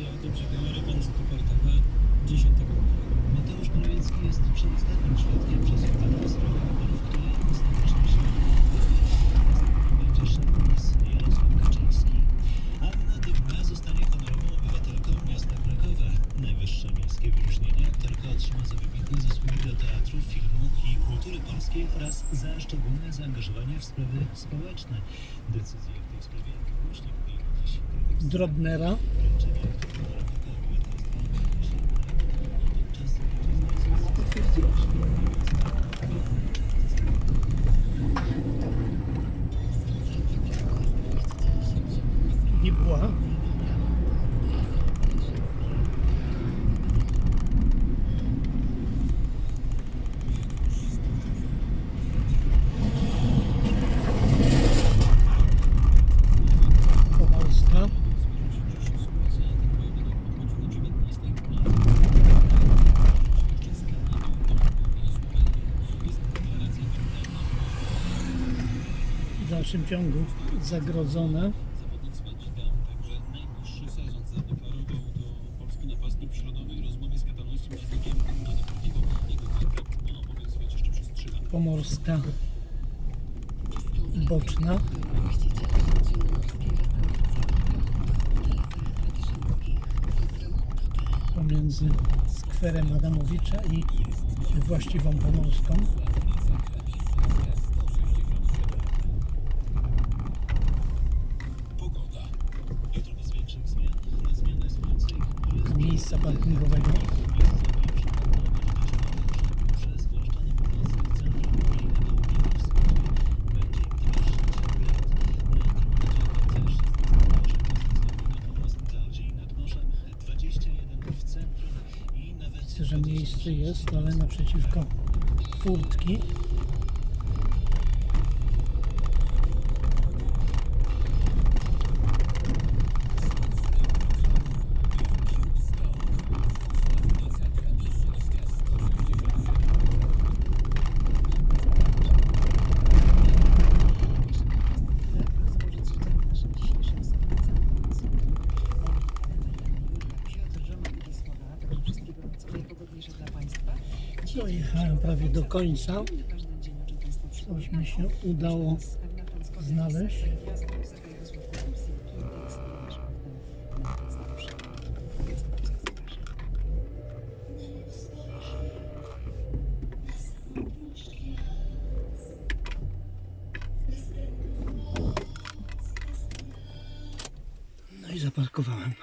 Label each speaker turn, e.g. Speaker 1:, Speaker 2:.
Speaker 1: decyzja o tym, że kamery będą kopertowe 10 maja.
Speaker 2: Mateusz Morawiecki jest przedostatnim świadkiem przesłuchanym w sprawie wyborów, które ostatecznie się będzie szef PiS Jarosław Kaczyński. Anna Dybna zostanie honorową obywatelką miasta Krakowa. Najwyższe miejskie wyróżnienie aktorka otrzyma za wybitne zasługi dla teatru, filmu i kultury polskiej oraz za szczególne zaangażowanie w sprawy społeczne. Decyzję w tej sprawie głośniej podjęli dziś
Speaker 3: Drobnera. Pomorska. W dalszym ciągu zagrodzone. Pomorska. Boczna. Pomiędzy skwerem Adamowicza i właściwą Pomorską.
Speaker 2: Pogoda. Jutro
Speaker 3: miejsce jest, ale naprzeciwko furtki. No, Dojechałem prawie do końca. Coś mi się udało znaleźć. No i zaparkowałem.